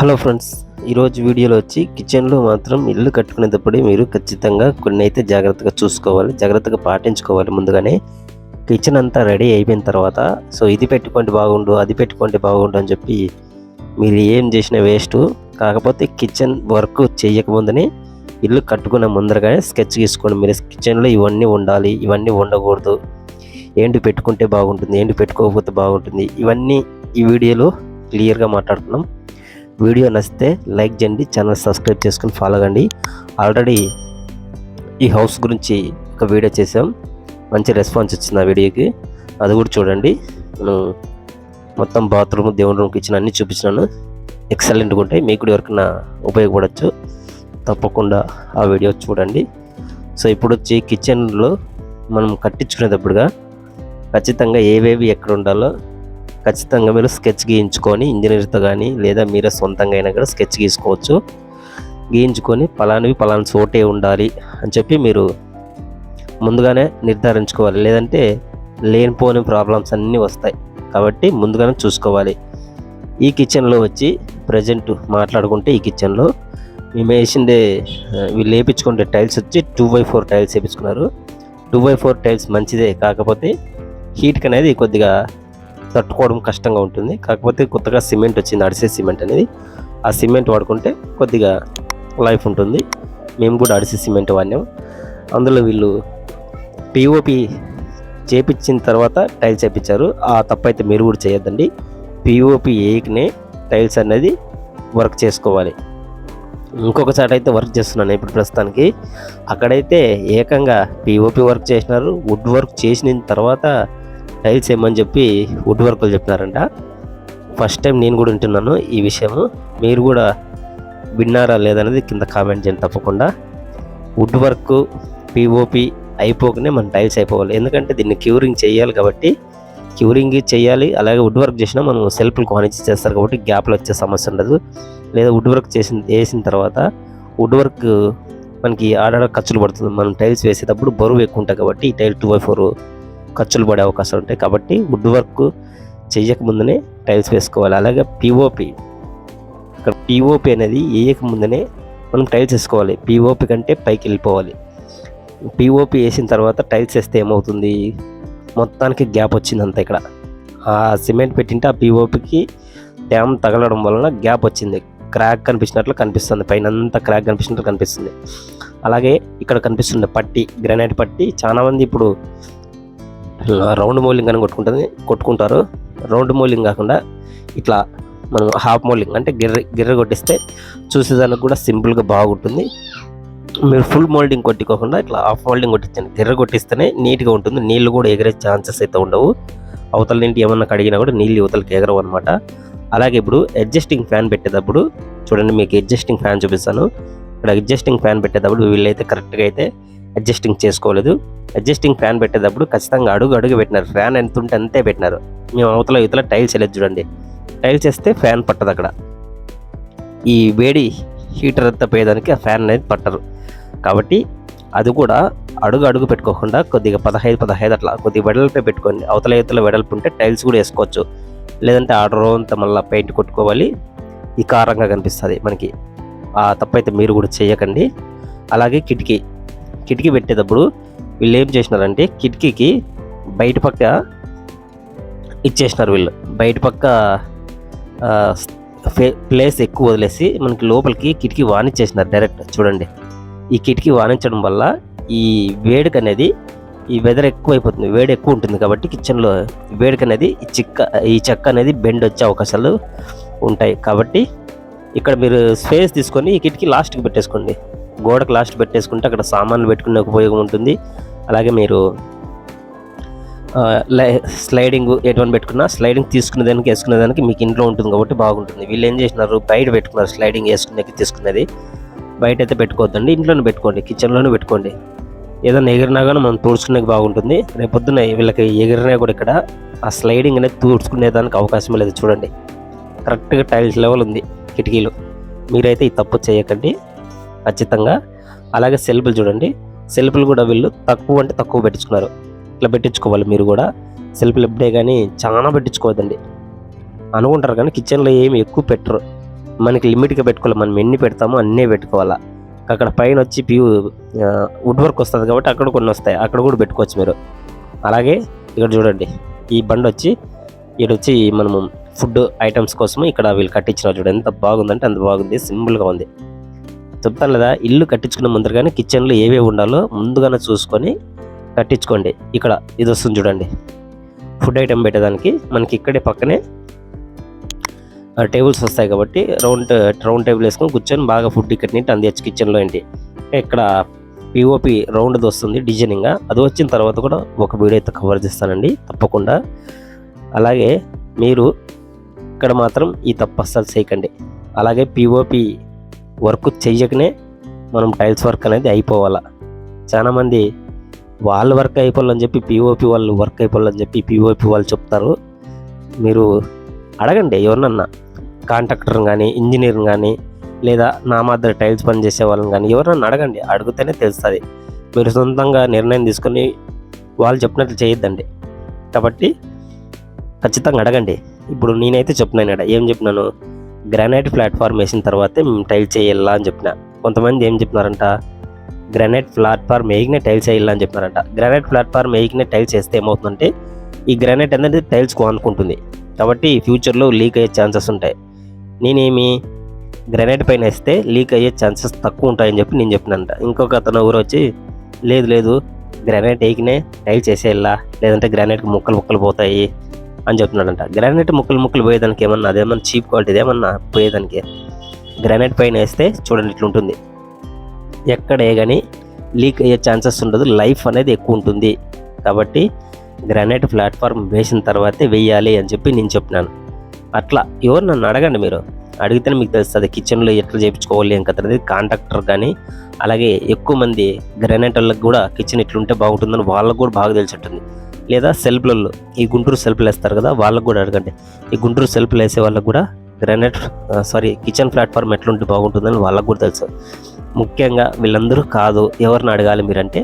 Hello friends ఈరోజు వీడియోలో వచ్చి కిచెన్లో మాత్రం ఇల్లు కట్టుకునేటప్పుడు మీరు ఖచ్చితంగా కొన్ని అయితే జాగ్రత్తగా చూసుకోవాలి జాగ్రత్తగా పాటించుకోవాలి. ముందుగానే కిచెన్ అంతా రెడీ అయిపోయిన తర్వాత సో ఇది పెట్టుకోండి బాగుండు అది పెట్టుకోండి బాగుండు అని చెప్పి మీరు ఏం చేసిన వేస్ట్. కాకపోతే కిచెన్ వర్క్ చేయకముందునే ఇల్లు కట్టుకున్న ముందరగానే స్కెచ్ గీసుకోండి. మీరు కిచెన్లో ఇవన్నీ ఉండాలి ఇవన్నీ ఉండకూడదు. ఏంటి పెట్టుకుంటే బాగుంటుంది ఏంటి పెట్టుకోకపోతే బాగుంటుంది ఇవన్నీ ఈ వీడియోలో క్లియర్గా మాట్లాడుతున్నాం. వీడియో నచ్చితే లైక్ చేయండి ఛానల్ సబ్స్క్రైబ్ చేసుకుని ఫాలో అవ్వండి ఆల్రెడీ ఈ హౌస్ గురించి ఒక వీడియో చేసాం మంచి రెస్పాన్స్ వచ్చింది ఆ వీడియోకి. అది కూడా చూడండి. నేను మొత్తం బాత్రూమ్ దేవుని రూమ్ కిచెన్ అన్నీ చూపించినాను. ఎక్సలెంట్గా ఉంటాయి. మీకు కూడా ఎవరికైనా ఉపయోగపడవచ్చు తప్పకుండా ఆ వీడియో చూడండి. సో ఇప్పుడు వచ్చి కిచెన్లో మనం కట్టించుకునేటప్పుడుగా ఖచ్చితంగా ఏవేవి ఎక్కడ ఉండాలో ఖచ్చితంగా మీరు స్కెచ్ గీయించుకొని ఇంజనీర్తో కానీ లేదా మీరే సొంతంగా అయినా కూడా స్కెచ్ గీసుకోవచ్చు. గీయించుకొని పలానివి పలానా చోటే ఉండాలి అని చెప్పి మీరు ముందుగానే నిర్ధారించుకోవాలి. లేదంటే లేనిపోని ప్రాబ్లమ్స్ అన్నీ వస్తాయి. కాబట్టి ముందుగానే చూసుకోవాలి. ఈ కిచెన్లో వచ్చి ప్రజెంట్ మాట్లాడుకుంటే ఈ కిచెన్లో మేము వేసిందే వీళ్ళు వేయించుకుంటే టైల్స్ వచ్చి టూ బై ఫోర్ టైల్స్ వేయించుకున్నారు టూ బై ఫోర్ టైల్స్ మంచిదే కాకపోతే హీట్కి అనేది కొద్దిగా తట్టుకోవడం కష్టంగా ఉంటుంది. కాకపోతే కొత్తగా సిమెంట్ వచ్చింది అడిసే సిమెంట్ అనేది. ఆ సిమెంట్ వాడుకుంటే కొద్దిగా లైఫ్ ఉంటుంది. మేము కూడా అడిసే సిమెంట్ వాడినాం. అందులో వీళ్ళు పిఓపి చేపించిన తర్వాత టైల్స్ వేయించారు ఆ తప్పైతే మీరు కూడా చేయొద్దండి. పిఓపి ఏకినే టైల్స్ అనేది వర్క్ చేసుకోవాలి. ఇంకొకసారి అయితే వర్క్ చేస్తున్నాను ఇప్పుడు ప్రస్తుతానికి. అక్కడైతే ఏకంగా పిఓపి వర్క్ చేసినారు. వుడ్ వర్క్ చేసిన తర్వాత టైల్స్ వేయమని చెప్పి వుడ్ వర్క్లు చెప్తున్నారంట ఫస్ట్ టైం నేను కూడా వింటున్నాను ఈ విషయము. మీరు కూడా విన్నారా లేదనేది కింద కామెంట్ చేయండి తప్పకుండా. వుడ్ వర్క్ పిఓపి అయిపోకనే మన టైల్స్ అయిపోవాలి. ఎందుకంటే దీన్ని క్యూరింగ్ చేయాలి కాబట్టి క్యూరింగ్ చేయాలి. అలాగే వుడ్ వర్క్ చేసినా మనం సెల్ఫ్లు కానిచ్చి చేస్తారు కాబట్టి గ్యాప్లు వచ్చే సమస్య ఉండదు. లేదా వుడ్ వర్క్ చేసిన వేసిన తర్వాత వుడ్ వర్క్ మనకి ఆడాడ ఖర్చులు పడుతుంది. మనం టైల్స్ వేసేటప్పుడు బరువు ఎక్కువ ఉంటుంది కాబట్టి ఈ టైల్ టూ బై ఫోర్ ఖర్చులు పడే అవకాశాలు ఉంటాయి. కాబట్టి వుడ్ వర్క్ చేయక ముందునే టైల్స్ వేసుకోవాలి. అలాగే పిఓపి ఇక్కడ పిఓపి అనేది వేయక ముందునే మనం టైల్స్ వేసుకోవాలి. పిఓపి కంటే పైకి వెళ్ళిపోవాలి. పిఓపి వేసిన తర్వాత టైల్స్ వేస్తే ఏమవుతుంది? మొత్తానికి గ్యాప్ వచ్చిందంత ఇక్కడ. ఆ సిమెంట్ పెట్టింటే ఆ పిఓపికి డ్యామ్ తగలడం వలన గ్యాప్ వచ్చింది. క్రాక్ కనిపించినట్లు కనిపిస్తుంది. పైన అంతా క్రాక్ కనిపించినట్లు కనిపిస్తుంది. అలాగే ఇక్కడ కనిపిస్తుంది పట్టి గ్రానైట్ పట్టి. చాలామంది ఇప్పుడు రౌండ్ మౌలింగ్ అని కొట్టుకుంటుంది కొట్టుకుంటారు. రౌండ్ మౌలింగ్ కాకుండా ఇట్లా మనం హాఫ్ మౌలింగ్ అంటే గిర్ర గిర్ర కొట్టిస్తే చూసేదానికి కూడా సింపుల్గా బాగుంటుంది. మీరు ఫుల్ మోల్డింగ్ కొట్టుకోకుండా ఇట్లా హాఫ్ మోల్డింగ్ కొట్టించండి. గిర్ర కొట్టిస్తేనే నీట్గా ఉంటుంది. నీళ్ళు కూడా ఎగిరే ఛాన్సెస్ అయితే ఉండవు. అవతల నుండి ఏమన్నా కడిగినా కూడా నీళ్ళు యువతలకి ఎగరవు అనమాట అలాగే ఇప్పుడు అడ్జస్టింగ్ ఫ్యాన్ పెట్టేటప్పుడు చూడండి మీకు అడ్జస్టింగ్ ఫ్యాన్ చూపిస్తాను. ఇక్కడ అడ్జస్టింగ్ ఫ్యాన్ పెట్టేటప్పుడు వీళ్ళైతే కరెక్ట్గా అయితే అడ్జస్టింగ్ చేసుకోలేదు. అడ్జస్టింగ్ ఫ్యాన్ పెట్టేటప్పుడు ఖచ్చితంగా అడుగు అడుగు పెట్టినారు. ఫ్యాన్ ఎంత ఉంటే అంతే పెట్టినారు. మేము అవతల ఇవతల టైల్స్ వెళ్ళదు చూడండి. టైల్స్ వేస్తే ఫ్యాన్ పట్టదు అక్కడ. ఈ వేడి హీటర్ అంతా పోయేదానికి ఆ ఫ్యాన్ అనేది పట్టరు కాబట్టి అది కూడా అడుగు అడుగు పెట్టుకోకుండా కొద్దిగా పదహైదు పదహైదు అట్లా కొద్దిగా వెడల్పే పెట్టుకోండి అవతల ఇవతల వెడల్పు ఉంటే టైల్స్ కూడా వేసుకోవచ్చు. లేదంటే ఆర్డర్ అంతా మళ్ళీ పెయింట్ కొట్టుకోవాలి. ఈ కారంగా కనిపిస్తుంది మనకి. ఆ తప్పైతే మీరు కూడా చేయకండి. అలాగే కిటికీ కిటికీ పెట్టేటప్పుడు వీళ్ళు ఏం చేసినారంటే కిటికీకి బయట పక్క ఇచ్చేసినారు వీళ్ళు. బయట పక్క ప్లేస్ ఎక్కువ వదిలేసి మనకి లోపలికి కిటికీ వానిచ్చేసినారు డైరెక్ట్ చూడండి. ఈ కిటికీ వానించడం వల్ల ఈ వేడిక అనేది ఈ వెదర్ ఎక్కువ అయిపోతుంది వేడి ఎక్కువ ఉంటుంది కాబట్టి కిచెన్లో వేడిక అనేది ఈ చిక్క ఈ చెక్క అనేది బెండ్ వచ్చే అవకాశాలు ఉంటాయి. కాబట్టి ఇక్కడ మీరు స్పేస్ తీసుకొని ఈ కిటికీ లాస్ట్కి పెట్టేసుకోండి. గోడకు లాస్ట్ పెట్టేసుకుంటే అక్కడ సామాన్లు పెట్టుకునే ఉపయోగం ఉంటుంది. అలాగే మీరు లై- స్లైడింగ్ ఎటువంటి పెట్టుకున్నా స్లైడింగ్ తీసుకునే దానికి వేసుకునే దానికి మీకు ఇంట్లో ఉంటుంది కాబట్టి బాగుంటుంది. వీళ్ళు ఏం చేసినారు బయట పెట్టుకున్నారు స్లైడింగ్ వేసుకునేకి తీసుకునేది. బయట అయితే పెట్టుకోవద్దండి. ఇంట్లోనే పెట్టుకోండి. కిచెన్లోనే పెట్టుకోండి. ఏదైనా ఎగిరినా కానీ మనం తుడుచుకునేకి బాగుంటుంది. రేపు పొద్దున్న వీళ్ళకి ఎగిరినా కూడా ఇక్కడ ఆ స్లైడింగ్ అనేది తుడుచుకునే దానికి అవకాశం లేదు. చూడండి. కరెక్ట్గా టైల్స్ లెవెల్ ఉంది కిటికీలు. మీరైతే ఈ తప్పు చేయకండి. ఖచ్చితంగా. అలాగే సెల్ఫ్లు చూడండి. సెల్ఫ్లు కూడా వీళ్ళు తక్కువ అంటే తక్కువ పెట్టించుకున్నారు. ఇట్లా పెట్టించుకోవాలి మీరు కూడా. సెల్ఫ్లు ఎప్పుడే కానీ చాలా పెట్టించుకోవద్దండి. అనుకుంటారు కానీ కిచెన్లో ఏమి ఎక్కువ పెట్టరు. మనకి లిమిట్గా పెట్టుకోవాలి. మనం ఎన్ని పెడతామో అన్నీ పెట్టుకోవాలా. అక్కడ పైన వచ్చి ప్యూ వుడ్ వర్క్ వస్తుంది కాబట్టి అక్కడ కొన్ని వస్తాయి. అక్కడ కూడా పెట్టుకోవచ్చు మీరు. అలాగే ఇక్కడ చూడండి. ఈ బండి వచ్చి ఇక్కడ వచ్చి మనము ఫుడ్ ఐటమ్స్ కోసం ఇక్కడ వీళ్ళు కట్టించినారు చూడండి. ఎంత బాగుందంటే అంత బాగుంది. సింపుల్గా ఉంది. చెప్తాను ఇల్లు కట్టించుకున్న ముందర కానీ కిచెన్లో ఏవేవి ఉండాలో ముందుగానే చూసుకొని కట్టించుకోండి. ఇక్కడ ఇది వస్తుంది చూడండి. ఫుడ్ ఐటమ్ పెట్టేదానికి మనకి ఇక్కడే పక్కనే టేబుల్స్ వస్తాయి కాబట్టి రౌండ్ రౌండ్ టేబుల్ వేసుకొని కూర్చొని బాగా ఫుడ్ ఇక్కడ నీట్ అందియచ్చు కిచెన్లో ఏంటి? ఇక్కడ పిఓపి రౌండ్ది వస్తుంది డిజైనింగ్. అది వచ్చిన తర్వాత కూడా ఒక వీడియో అయితే కవర్ చేస్తానండి తప్పకుండా. అలాగే మీరు ఇక్కడ మాత్రం ఈ తప్పు అస్సలు చేయకండి. అలాగే పిఓపి వర్క్ చెయ్యకనే మనం టైల్స్ వర్క్ అనేది అయిపోవాలా. చాలామంది వాళ్ళు వర్క్ అయిపోవాలని చెప్పి పిఓపి వాళ్ళు వర్క్ అయిపోవాలని చెప్పి పిఓపి వాళ్ళు చెప్తారు. మీరు అడగండి ఎవరినన్నా. కాంట్రాక్టర్ కానీ ఇంజనీర్ని కానీ లేదా నా మాదిరి టైల్స్ పని చేసే వాళ్ళని కానీ ఎవరినన్నా అడగండి. అడిగితేనే తెలుస్తుంది. మీరు సొంతంగా నిర్ణయం తీసుకొని వాళ్ళు చెప్పినట్లు చేయొద్దండి. కాబట్టి ఖచ్చితంగా అడగండి. ఇప్పుడు నేనైతే చెప్తున్నాను ఏం చెప్పినాను? గ్రానైట్ ప్లాట్ఫామ్ వేసిన తర్వాతే మేము టైల్స్ వేయాలా అని చెప్పిన. కొంతమంది ఏం చెప్పినారంట గ్రానైట్ ప్లాట్ఫామ్ వేయకనే టైల్స్ వేయాలా అని చెప్పినారంట. గ్రానైట్ ప్లాట్ఫామ్ వేయకనే టైల్స్ వేస్తే ఏమవుతుందంటే ఈ గ్రానైట్ అనేది టైల్స్కు అనుకుంటుంది కాబట్టి ఫ్యూచర్లో లీక్ అయ్యే ఛాన్సెస్ ఉంటాయి. నేనేమి గ్రానైట్ పైన వేస్తే లీక్ అయ్యే ఛాన్సెస్ తక్కువ ఉంటాయని చెప్పి నేను చెప్పినంట ఇంకొక అతను ఊరు వచ్చి లేదు లేదు గ్రానైట్ వేయకనే టైల్స్ వేసేయాలా లేదంటే గ్రానైట్కి ముక్కలు ముక్కలు పోతాయి అని చెప్తున్నాడంట. గ్రానైట్ ముక్కలు ముక్కలు పోయేదానికి ఏమన్నా అదేమన్నా చీప్ క్వాలిటీ ఏమన్నా పోయేదానికి? గ్రానైట్ పైన వేస్తే చూడండి ఇట్లా ఉంటుంది ఎక్కడే కానీ లీక్ అయ్యే ఛాన్సెస్ ఉండదు. లైఫ్ అనేది ఎక్కువ ఉంటుంది. కాబట్టి గ్రానైట్ ప్లాట్ఫామ్ వేసిన తర్వాతే వేయాలి అని చెప్పి నేను చెప్పినాను. అట్లా ఎవరు నన్ను అడగండి మీరు. అడిగితేనే మీకు తెలుస్తుంది. కిచెన్లో ఎట్లా చేయించుకోవాలి ఏం కథ కాంట్రాక్టర్ కానీ అలాగే ఎక్కువ మంది గ్రానైట్ వాళ్ళకి కూడా కిచెన్ ఇట్లుంటే బాగుంటుందని వాళ్ళకు కూడా బాగా తెలిసి ఉంటుంది లేదా సెల్ఫ్లలో ఈ గుంటూరు సెల్ఫ్లు వేస్తారు కదా వాళ్ళకు కూడా అడగండి. ఈ గుంటూరు సెల్ఫ్లు వేసే వాళ్ళకు కూడా గ్రానైట్ సారీ కిచెన్ ప్లాట్ఫామ్ ఎట్లుంటే బాగుంటుందని వాళ్ళకు కూడా తెలుసు. ముఖ్యంగా వీళ్ళందరూ కాదు ఎవరిని అడగాలి మీరంటే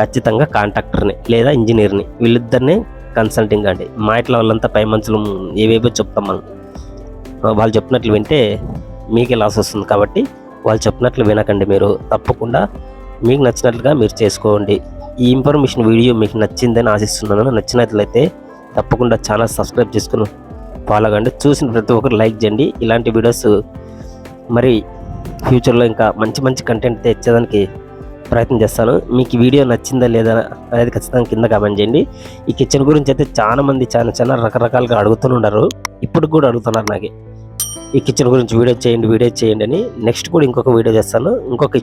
ఖచ్చితంగా కాంట్రాక్టర్ని లేదా ఇంజనీర్ని. వీళ్ళిద్దరిని కన్సల్టింగ్ అండి. మా ఇట్లా వాళ్ళంతా పై మనుషులు ఏవేవో చెప్తాం మనం. వాళ్ళు చెప్పినట్లు వింటే మీకే లాస్ వస్తుంది కాబట్టి వాళ్ళు చెప్పినట్లు వినకండి మీరు. తప్పకుండా మీకు నచ్చినట్లుగా మీరు చేసుకోండి. ఈ ఇన్ఫర్మేషన్ వీడియో మీకు నచ్చిందని ఆశిస్తున్నాను. నచ్చినట్లయితే తప్పకుండా ఛానల్ సబ్స్క్రైబ్ చేసుకుని ఫాలో కండి. చూసిన ప్రతి ఒక్కరు లైక్ చేయండి. ఇలాంటి వీడియోస్ మరి ఫ్యూచర్లో ఇంకా మంచి మంచి కంటెంట్ తెచ్చేదానికి ప్రయత్నం చేస్తాను. మీకు వీడియో నచ్చిందా లేదా అనేది ఖచ్చితంగా కింద కామెంట్ చేయండి. ఈ కిచెన్ గురించి అయితే చాలా మంది చాలా చాలా రకరకాలుగా అడుగుతున్నారు ఇప్పుడు కూడా అడుగుతున్నారు నాకు. ఈ కిచెన్ గురించి వీడియో చేయండి వీడియో చేయండి అని. నెక్స్ట్ కూడా ఇంకొక వీడియో చేస్తాను. ఇంకొక